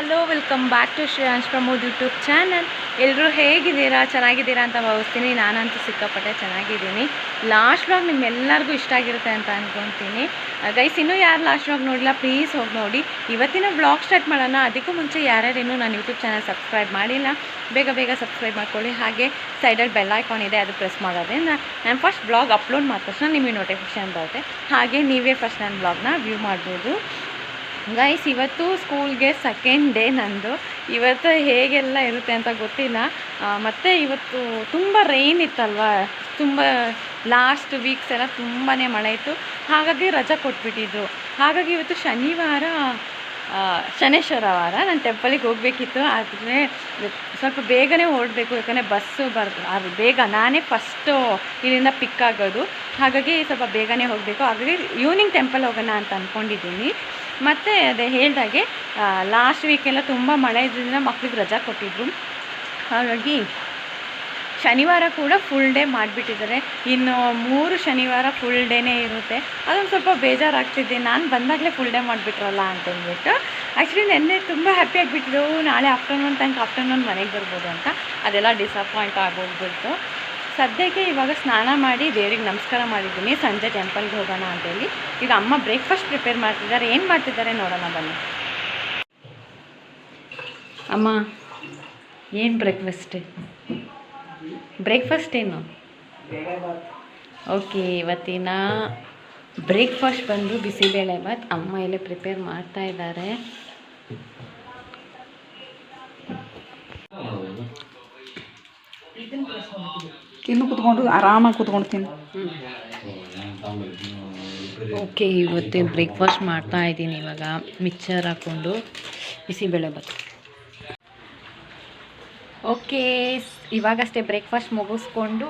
Hello, welcome back to Shreyansh Pramod YouTube channel. ಎಲ್ಲರೂ ಹೇಗಿದ್ದೀರಾ? ಚೆನ್ನಾಗಿದ್ದೀರಾ ಅಂತ ಭಾವಿಸ್ತೀನಿ. ನಾನಂತೂ ಸಿಕ್ಕಾಪಟ್ಟೆ ಚೆನ್ನಾಗಿದ್ದೀನಿ. ಲಾಸ್ಟ್ ವ್ಲಾಗ್ ನಿಮ್ಮೆಲ್ಲರಿಗೂ ಇಷ್ಟ ಆಗಿರುತ್ತೆ ಅಂತ ಅಂದ್ಕೊತೀನಿ ಗೈಸ್ ಇನ್ನೂ ಯಾರು ಲಾಸ್ಟ್ ವ್ಲಾಗ್ ನೋಡಿಲ್ಲ ಪ್ಲೀಸ್ ಹೋಗಿ ನೋಡಿ. ಇವತ್ತಿನ ವ್ಲಾಗ್ ಸ್ಟಾರ್ಟ್ ಮಾಡೋಣ. ಅದಕ್ಕೂ ಮುಂಚೆ ಯಾರ್ಯಾರು ಇನ್ನೂ ನಾನು ಯೂಟ್ಯೂಬ್ ಚಾನಲ್ ಸಬ್ಸ್ಕ್ರೈಬ್ ಮಾಡಿಲ್ಲ, ಬೇಗ ಬೇಗ ಸಬ್ಸ್ಕ್ರೈಬ್ ಮಾಡ್ಕೊಳ್ಳಿ. ಹಾಗೆ ಸೈಡಲ್ಲಿ ಬೆಲ್ ಐಕಾನ್ ಇದೆ, ಅದು ಪ್ರೆಸ್ ಮಾಡೋದ್ರಿಂದ ನಾನು ಫಸ್ಟ್ ಬ್ಲಾಗ್ ಅಪ್ಲೋಡ್ ಮಾಡಿದ ತಕ್ಷಣ ನಿಮಗೆ ನೋಟಿಫಿಕೇಶನ್ ಬರುತ್ತೆ. ಹಾಗೆ ನೀವೇ ಫಸ್ಟ್ ನನ್ನ ಬ್ಲಾಗ್ನ ವ್ಯೂ ಮಾಡ್ಬೋದು. ಗೈಸ್ ಇವತ್ತು ಸ್ಕೂಲ್ಗೆ ಸೆಕೆಂಡ್ ಡೇ ನಂದು. ಇವತ್ತು ಹೇಗೆಲ್ಲ ಇರುತ್ತೆ ಅಂತ ಗೊತ್ತಿಲ್ಲ. ಮತ್ತು ಇವತ್ತು ತುಂಬ ರೈನ್ ಇತ್ತಲ್ವ? ತುಂಬ ಲಾಸ್ಟ್ ವೀಕ್ಸ್ ಎಲ್ಲ ತುಂಬಾ ಮಳೆ ಇತ್ತು. ಹಾಗಾಗಿ ರಜಾ ಕೊಟ್ಬಿಟ್ಟಿದ್ರು ಹಾಗಾಗಿ ಇವತ್ತು ಶನಿವಾರ ಶನೇಶ್ವರ ವಾರ. ನಾನು ಟೆಂಪಲಿಗೆ ಹೋಗಬೇಕಿತ್ತು. ಆದರೆ ಸ್ವಲ್ಪ ಬೇಗನೆ ಹೊರಡಬೇಕು. ಯಾಕಂದರೆ ಬಸ್ಸು ಬರ್ ಅದು ಬೇಗ ನಾನೇ ಫಸ್ಟು ಇಲ್ಲಿಂದ ಪಿಕ್ ಆಗೋದು. ಹಾಗಾಗಿ ಸ್ವಲ್ಪ ಬೇಗನೆ ಹೋಗಬೇಕು. ಹಾಗಾಗಿ ಈವ್ನಿಂಗ್ ಟೆಂಪಲ್ ಹೋಗೋಣ ಅಂತ ಅಂದ್ಕೊಂಡಿದ್ದೀನಿ ಮತ್ತು ಅದೇ ಹೇಳ್ದಾಗೆ ಲಾಸ್ಟ್ ವೀಕೆಲ್ಲ ತುಂಬ ಮಳೆ ಇದ್ರಿಂದ ಮಕ್ಳಿಗೆ ರಜಾ ಕೊಟ್ಟಿದ್ರು. ಹಾಗಾಗಿ ಶನಿವಾರ ಕೂಡ ಫುಲ್ ಡೇ ಮಾಡಿಬಿಟ್ಟಿದ್ದಾರೆ. ಇನ್ನು ಮೂರು ಶನಿವಾರ ಫುಲ್ ಡೇನೇ ಇರುತ್ತೆ. ಅದೊಂದು ಸ್ವಲ್ಪ ಬೇಜಾರಾಗ್ತಿದ್ದೆ ನಾನು ಬಂದಾಗಲೇ ಫುಲ್ ಡೇ ಮಾಡಿಬಿಟ್ರಲ್ಲ ಅಂತಂದ್ಬಿಟ್ಟು ಆ್ಯಕ್ಚುಲಿ ನೆನ್ನೆ ತುಂಬ ಹ್ಯಾಪಿ ಆಗಿಬಿಟ್ಟಿದ್ದೆವು. ನಾಳೆ ಆಫ್ಟರ್ನೂನ್ ತನಕ ಆಫ್ಟರ್ನೂನ್ ಮನೆಗೆ ಬರ್ಬೋದು ಅಂತ. ಅದೆಲ್ಲ ಡಿಸಪಾಯಿಂಟ್ ಆಗೋಗ್ಬಿಟ್ಟು ಸದ್ಯಕ್ಕೆ ಇವಾಗ ಸ್ನಾನ ಮಾಡಿ ದೇವ್ರಿಗೆ ನಮಸ್ಕಾರ ಮಾಡಿದ್ದೀನಿ. ಸಂಜೆ ಟೆಂಪಲ್ಗೆ ಹೋಗೋಣ ಅಂತೇಳಿ. ಈಗ ಅಮ್ಮ ಬ್ರೇಕ್ಫಾಸ್ಟ್ ಪ್ರಿಪೇರ್ ಮಾಡ್ತಿದ್ದಾರೆ. ಏನು ಮಾಡ್ತಿದ್ದಾರೆ ನೋಡೋಣ ಬನ್ನಿ. ಅಮ್ಮ, ಏನು ಬ್ರೇಕ್ಫಾಸ್ಟ್? ಬ್ರೇಕ್ಫಾಸ್ಟ್ ಏನು? ಓಕೆ, ಇವತ್ತಿನ ಬ್ರೇಕ್ಫಾಸ್ಟ್ ಬಂದು ಬಿಸಿಬೇಳೆ ಬಾತ್ ಅಮ್ಮ ಇಲ್ಲೇ ಪ್ರಿಪೇರ್ ಮಾಡ್ತಾ ಇದ್ದಾರೆ? ತಿನ್ನು ಕುತ್ಕೊಂಡು ಆರಾಮಾಗಿ ಕುತ್ಕೊಂಡು ತಿನ್ನು ಓಕೆ, ಇವತ್ತೇ ಬ್ರೇಕ್ಫಾಸ್ಟ್ ಮಾಡ್ತಾ ಇದ್ದೀನಿ ಇವಾಗ. ಮಿಕ್ಸರ್ ಹಾಕ್ಕೊಂಡು ಬಿಸಿಬೇಳೆ ಬತ್ತು ಓಕೆ, ಇವಾಗಷ್ಟೇ ಬ್ರೇಕ್ಫಾಸ್ಟ್ ಮುಗಿಸ್ಕೊಂಡು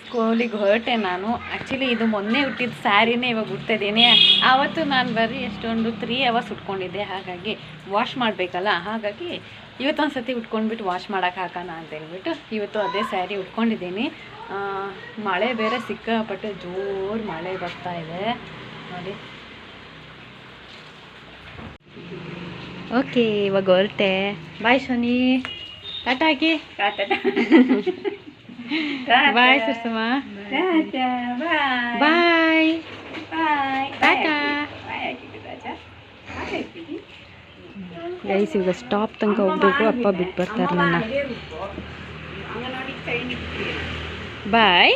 ಸ್ಕೂಲಿಗೆ ಹೊರಟೆ ನಾನು. ಆ್ಯಕ್ಚುಲಿ ಇದು ಮೊನ್ನೆ ಹುಟ್ಟಿದ ಸ್ಯಾರಿನೇ ಇವಾಗ ಉಡ್ತಿದ್ದೀನಿ ಆವತ್ತು ನಾನು ಬರೀ ಎಷ್ಟೊಂದು ತ್ರೀ ಅವರ್ಸ್ ಉಟ್ಕೊಂಡಿದ್ದೆ. ಹಾಗಾಗಿ ವಾಶ್ ಮಾಡಬೇಕಲ್ಲ? ಹಾಗಾಗಿ ಇವತ್ತೊಂದು ಸತಿ ಉಟ್ಕೊಂಡ್ಬಿಟ್ಟು ವಾಶ್ ಮಾಡೋಕೆ ಹಾಕೋಣ ಅಂತ ಹೇಳ್ಬಿಟ್ಟು ಇವತ್ತು ಅದೇ ಸ್ಯಾರಿ ಉಟ್ಕೊಂಡಿದ್ದೀನಿ. ಮಳೆ ಬೇರೆ ಸಿಕ್ಕಾಪಟ್ಟೆ ಜೋರು ಮಳೆ ಬರ್ತಾ ಇದೆ. ನೋಡಿ. ಓಕೆ ಇವಾಗ ಹೊರಟೆ. ಬಾಯ್ ಶನಿ ಟಾಟಾ ಹಾಕಿ. Bye Sursamma. Bye tata guys ಈಗ ಸ್ಟಾಪ್ ತನಕ ಹೋಗ್ಬೇಕು. ಅಪ್ಪ ಬಿಟ್ಟು ಬರ್ತಾರೆ ನನ್ನ. ಬಾಯ್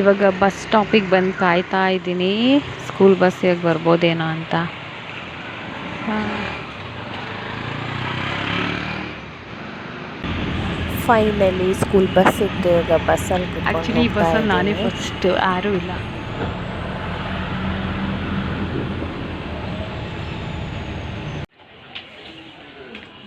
ಇವಾಗ ಬಸ್ ಸ್ಟಾಪಿಗೆ ಬಂದು ಕಾಯ್ತಾ ಇದ್ದೀನಿ. ಸ್ಕೂಲ್ ಬಸ್ ಇವಾಗ ಬರ್ಬೋದೇನೋ ಅಂತ. ಫೈನಲಿ ಸ್ಕೂಲ್ ಬಸ್ ಇತ್ತು. ಈಗ ಬಸ್ಸಲ್ಲಿ ಆ್ಯಕ್ಚುಲಿ ಬಸ್ಸಲ್ಲಿ ನಾನೇ ಫಸ್ಟ್ ಯಾರೂ ಇಲ್ಲ.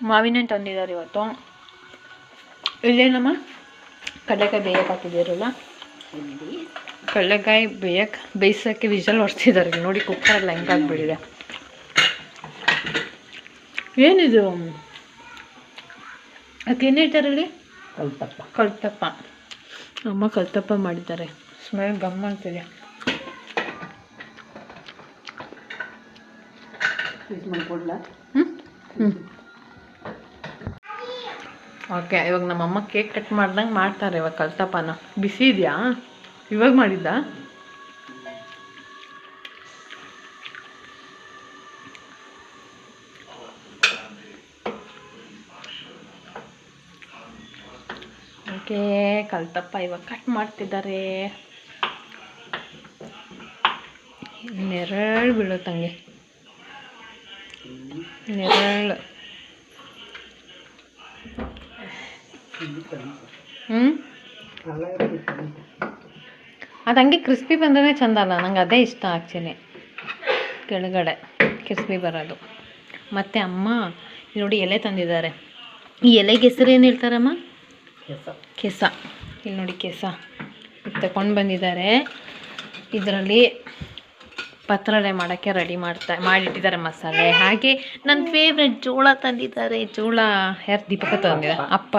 ಮಾವಿನ ಹಣ್ಣು ತಂದಿದ್ದಾರೆ ಇವತ್ತು. ಇಲ್ಲೇನಮ್ಮ ಕಡಲೆಕಾಯಿ ಬೇಯಕ್ಕೆ ಹಾಕಿದ್ದೀರಲ್ಲ? ಕಡಲೆಕಾಯಿ ಬೇಯಕ್ಕೆ ಬೇಯಿಸೋಕ್ಕೆ ವಿಜಲ್ ಹೊಡ್ತಿದ್ದಾರೆ ಇಲ್ಲಿ ನೋಡಿ ಕುಕ್ಕರೆಲ್ಲ ಹೆಂಗಾಗ್ಬಿಟ್ಟಿದೆ ಏನಿದು? ಅದಕ್ಕೆ ಏನು ಹೇಳ್ತಾರಲ್ಲಿ ಕಲ್ತಪ್ಪ. ಕಲ್ತಪ್ಪ. ಅಮ್ಮ ಕಲ್ತಪ್ಪ ಮಾಡಿದ್ದಾರೆ. ಸ್ಮೆಲ್ ಗಮ್ ಅಂತಿದೆ ಮಾಡ್ಕೊಡ್ಲ? ಹ್ಞೂ ಹ್ಞೂ ಓಕೆ, ಇವಾಗ ನಮ್ಮಮ್ಮ ಕೇಕ್ ಕಟ್ ಮಾಡ್ದಂಗೆ ಮಾಡ್ತಾರೆ ಇವಾಗ ಕಲ್ತಪ್ಪನ. ಬಿಸಿ ಇದೆಯಾ? ಇವಾಗ ಮಾಡಿದ್ದ? ಓಕೆ, ಕಲ್ತಪ್ಪ ಇವಾಗ ಕಟ್ ಮಾಡ್ತಿದ್ದಾರೆ. ನೆರಳು ಬೀಳುತ್ತಂಗೆ ನೆರಳು. ಹ್ಞೂ ಅದು ಹಂಗೆ ಕ್ರಿಸ್ಪಿ ಬಂದ್ರೆ ಚಂದ ಅಲ್ಲ. ನಂಗೆ ಅದೇ ಇಷ್ಟ ಆ್ಯಕ್ಚುಲಿ ಕೆಳಗಡೆ ಕ್ರಿಸ್ಪಿ ಬರೋದು. ಮತ್ತು ಅಮ್ಮ ಇಲ್ಲಿ ನೋಡಿ ಎಲೆ ತಂದಿದ್ದಾರೆ. ಈ ಎಲೆಗೆ ಹೆಸರು ಏನು ಹೇಳ್ತಾರಮ್ಮ? ಕೆಸ. ಇಲ್ಲಿ ನೋಡಿ ಕೆಸ. ತಕೊಂಡು ತಗೊಂಡು ಬಂದಿದ್ದಾರೆ. ಇದರಲ್ಲಿ ಪತ್ರೊಡೆ ಮಾಡೋಕ್ಕೆ ರೆಡಿ ಮಾಡ್ತಾ ಮಾಡಿಟ್ಟಿದ್ದಾರೆ ಮಸಾಲೆ. ಹಾಗೆ ನನ್ನ ಫೇವ್ರೆಟ್ ಜೋಳ ತಂದಿದ್ದಾರೆ. ಜೋಳ ಯಾರು ದೀಪಕ ತಂದಿದ್ದಾರೆ? ಅಪ್ಪ.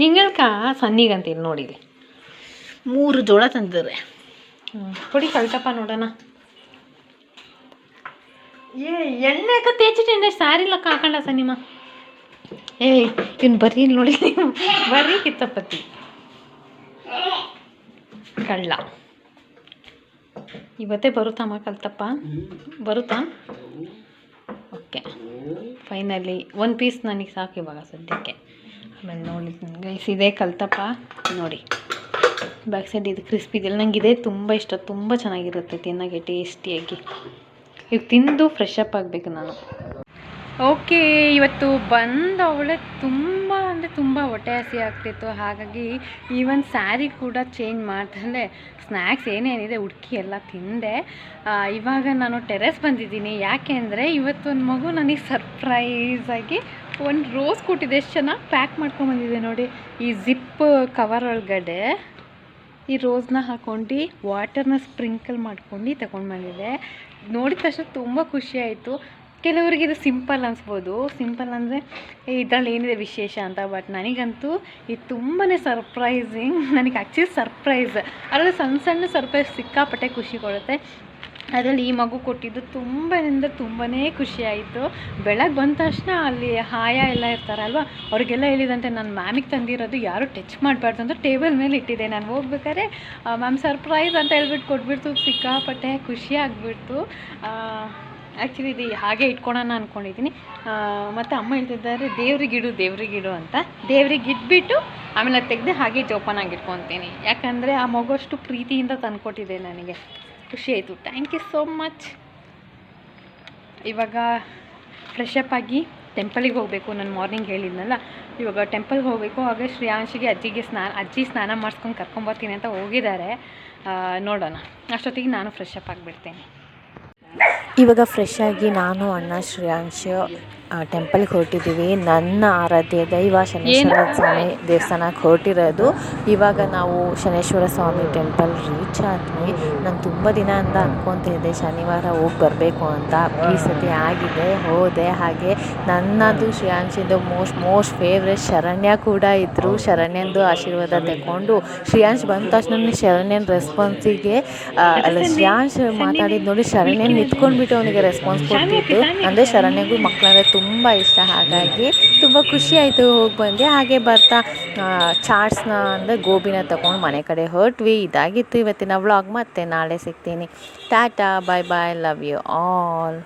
ನಿಂಗಳ್ಕ ಸನ್ನಿಗಂತ ಇಲ್ಲಿ ನೋಡಿ ಇಲ್ಲಿ. ಮೂರು ಜೋಳ ತಂದಿದ್ದಾರೆ. ಹ್ಞೂ ಕೊಡಿ ಕಳ್ತಪ್ಪ ನೋಡೋಣ. ಏ ಎಣ್ಣೆ ಅಕ್ಕ ತೇಚಿಟ್ಟೆ ಸಾರಿ ಲಕ್ಕ ಹಾಕೊಂಡ ಸನಿಮ ಏಯ್ ಇವ್ನು ಬರ್ರಿ ನೋಡಿ. ಬರ್ರಿ ಕಿತ್ತಪ್ಪತ್ತಿ. ಕಳ್ಳ. ಇವತ್ತೇ ಬರುತ್ತಮ್ಮ ಕಲ್ತಪ್ಪ ಬರುತ್ತಾ? ಓಕೆ. ಫೈನಲಿ ಒಂದು ಪೀಸ್ ನನಗೆ ಸಾಕು ಇವಾಗ ಸದ್ಯಕ್ಕೆ. ಆಮೇಲೆ ನೋಡಿ ಗೈಸ್ ಇದೇ ಕಲ್ತಪ್ಪ. ನೋಡಿ ಬ್ಯಾಕ್ ಸೈಡ್ ಇದು ಕ್ರಿಸ್ಪಿ ಇದೆಯಲ್ಲ? ನಂಗೆ ಇದೇ ತುಂಬ ಇಷ್ಟ. ತುಂಬ ಚೆನ್ನಾಗಿರುತ್ತೆ ತಿನ್ನೋಕ್ಕೆ ಟೇಸ್ಟಿಯಾಗಿ ಈಗ ತಿಂದು ಫ್ರೆಶ್ ಅಪ್ ಆಗಬೇಕು ನಾನು. ಓಕೆ, ಇವತ್ತು ಬಂದ ಅವಳೆ ತುಂಬ, ಅಂದರೆ ತುಂಬ ಹೊಟ್ಟೆ ಹಸಿ ಆಗ್ತಿತ್ತು. ಹಾಗಾಗಿ ಈವನ್ ಸ್ಯಾರಿ ಕೂಡ ಚೇಂಜ್ ಮಾಡ್ದಲೇ ಸ್ನ್ಯಾಕ್ಸ್ ಏನೇನಿದೆ ಹುಡುಕಿ ಎಲ್ಲ ತಿಂದೆ. ಇವಾಗ ನಾನು ಟೆರೆಸ್ ಬಂದಿದ್ದೀನಿ. ಯಾಕೆ ಅಂದರೆ ಇವತ್ತು ಒಂದು ಮಗು ನನಗೆ ಸರ್ಪ್ರೈಸ್ ಆಗಿ ಒಂದು ರೋಸ್ ಕೊಟ್ಟಿದೆ, ಎಷ್ಟು ಚೆನ್ನಾಗಿ ಪ್ಯಾಕ್ ಮಾಡ್ಕೊಂಬಂದಿದೆ ನೋಡಿ. ಈ ಜಿಪ್ ಕವರ್ ಒಳಗಡೆ ಈ ರೋಸ್ನ ಹಾಕ್ಕೊಂಡು ವಾಟರ್ನ ಸ್ಪ್ರಿಂಕಲ್ ಮಾಡ್ಕೊಂಡು ತಗೊಂಡು ಬಂದಿದೆ. ನೋಡಿದ ತಕ್ಷಣ ತುಂಬ ಆಯಿತು. ಕೆಲವರಿಗೆ ಇದು ಸಿಂಪಲ್ ಅನಿಸ್ಬೋದು. ಸಿಂಪಲ್ ಅಂದರೆ ಇದರಲ್ಲಿ ಏನಿದೆ ವಿಶೇಷ ಅಂತ, ಬಟ್ ನನಗಂತೂ ಇದು ತುಂಬಾ ಸರ್ಪ್ರೈಸಿಂಗ್. ನನಗೆ ಆ್ಯಕ್ಚುಲಿ ಸರ್ಪ್ರೈಸ್ ಅದರಲ್ಲಿ ಸಣ್ಣ ಸಣ್ಣ ಸರ್ಪ್ರೈಸ್ ಸಿಕ್ಕಾಪಟ್ಟೆ ಖುಷಿ ಕೊಡುತ್ತೆ. ಅದರಲ್ಲಿ ಈ ಮಗು ಕೊಟ್ಟಿದ್ದು ತುಂಬ ಅಂದರೆ ತುಂಬಾ ಖುಷಿ ಆಯಿತು ಬೆಳಗ್ಗೆ ಬಂದ ತಕ್ಷಣ ಅಲ್ಲಿ ಹಾಯ ಎಲ್ಲ ಇರ್ತಾರಲ್ವ, ಅವ್ರಿಗೆಲ್ಲ ಹೇಳಿದಂತೆ ನಾನು ಮ್ಯಾಮಿಗೆ ತಂದಿರೋದು ಯಾರು ಟಚ್ ಮಾಡಬಾರ್ದು ಅಂತ ಟೇಬಲ್ ಮೇಲೆ ಇಟ್ಟಿದ್ದೆ. ನಾನು ಹೋಗ್ಬೇಕಾದ್ರೆ ಮ್ಯಾಮ್ ಸರ್ಪ್ರೈಸ್ ಅಂತ ಹೇಳ್ಬಿಟ್ಟು ಕೊಟ್ಬಿಡ್ತು. ಸಿಕ್ಕಾಪಟ್ಟೆ ಖುಷಿ ಆಗಿಬಿಡ್ತು. ಆ್ಯಕ್ಚುಲಿ ಇದು ಹಾಗೆ ಇಟ್ಕೊಳೋಣ ಅಂದ್ಕೊಂಡಿದ್ದೀನಿ ಮತ್ತು ಅಮ್ಮ ಹೇಳ್ತಿದ್ದಾರೆ ದೇವ್ರಿಗಿಡು ದೇವ್ರಿಗಿಡು ಅಂತ. ದೇವ್ರಿಗೆ ಇಟ್ಬಿಟ್ಟು ಆಮೇಲೆ ತೆಗೆದು ಹಾಗೆ ಜೋಪಾನಾಗಿ ಇಟ್ಕೊತೀನಿ. ಯಾಕಂದರೆ ಆ ಮಗು ಅಷ್ಟು ಪ್ರೀತಿಯಿಂದ ತಂದ್ಕೊಟ್ಟಿದೆ ನನಗೆ. ಖುಷಿ ಆಯಿತು. ಥ್ಯಾಂಕ್ ಯು ಸೋ ಮಚ್ ಇವಾಗ ಫ್ರೆಶ್ ಅಪ್ ಆಗಿ ಟೆಂಪಲಿಗೆ ಹೋಗಬೇಕು. ನಾನು ಮಾರ್ನಿಂಗ್ ಹೇಳಿದ್ನಲ್ಲ, ಇವಾಗ ಟೆಂಪಲ್ಗೆ ಹೋಗಬೇಕು. ಹಾಗೆ ಶ್ರೇಯಾಂಶಿಗೆ ಅಜ್ಜಿಗೆ ಸ್ನಾನ, ಅಜ್ಜಿ ಸ್ನಾನ ಮಾಡಿಸ್ಕೊಂಡು ಕರ್ಕೊಂಬರ್ತೀನಿ ಅಂತ ಹೋಗಿದ್ದಾರೆ. ನೋಡೋಣ. ಅಷ್ಟೊತ್ತಿಗೆ ನಾನು ಫ್ರೆಶ್ ಅಪ್ ಆಗಿಬಿಡ್ತೇನೆ. ಇವಾಗ ಫ್ರೆಶ್ ಆಗಿ ನಾನು, ಅಣ್ಣ, ಶ್ರೇಯಾಂಶ್ ಟೆಂಪಲ್ಗೆ ಹೊರಟಿದ್ದೀವಿ. ನನ್ನ ಆರಾಧ್ಯ ದೈವ ಶನೇಶ್ವರ ಸ್ವಾಮಿ ದೇವಸ್ಥಾನಕ್ಕೆ ಹೊರಟಿರೋದು. ಇವಾಗ ನಾವು ಶನೇಶ್ವರ ಸ್ವಾಮಿ ಟೆಂಪಲ್ ರೀಚ್ ಆದ್ವಿ. ನಾನು ತುಂಬ ಅಂತ ಅನ್ಕೊತಿದ್ದೆ ಶನಿವಾರ ಹೋಗಿ ಬರಬೇಕು ಅಂತ. ಈ ಸತಿ ಆಗಿದೆ ಹೋದೆ. ಹಾಗೆ ನನ್ನದು ಶ್ರೇಯಾಂಶಿಂದು ಮೋಸ್ಟ್ ಮೋಸ್ಟ್ ಫೇವ್ರೆಟ್ ಶರಣ್ಯ ಕೂಡ ಇದ್ದರು ಶರಣ್ಯಂದು ಆಶೀರ್ವಾದ ತಗೊಂಡು ಶ್ರೇಯಾಂಶ್ ಬಂದ ತಕ್ಷಣ ಶರಣ್ಯನ ರೆಸ್ಪಾನ್ಸಿಗೆ ಅಲ್ಲ ಶ್ರೇಯಾಂಶ್ ಮಾತಾಡಿದ್ದು ನೋಡಿ ಶರಣ್ಯನ್ ನಿಂತ್ಕೊಂಡ್ಬಿಟ್ಟು ಅವನಿಗೆ ರೆಸ್ಪಾನ್ಸ್ ಕೊಟ್ಟಿದ್ದು ಅಂದರೆ ಶರಣ್ಯಗೂ ಮಕ್ಕಳಂದ್ರೆ ತುಂಬ ಇಷ್ಟ ಹಾಗಾಗಿ ತುಂಬ ಖುಷಿ ಆಯಿತು ಹೋಗಿ ಬಂದೆ. ಹಾಗೆ ಬರ್ತಾ ಚಾಟ್ಸ್ನ ಅಂದರೆ ಗೋಬಿನ ತಗೊಂಡು ಮನೆ ಕಡೆ ಹೊರಟ್ವಿ. ಇದಾಗಿತ್ತು ಇವತ್ತಿನ ವ್ಲಾಗ್. ಮತ್ತೆ ನಾಳೆ ಸಿಗ್ತೀನಿ. Tata bye bye love you all.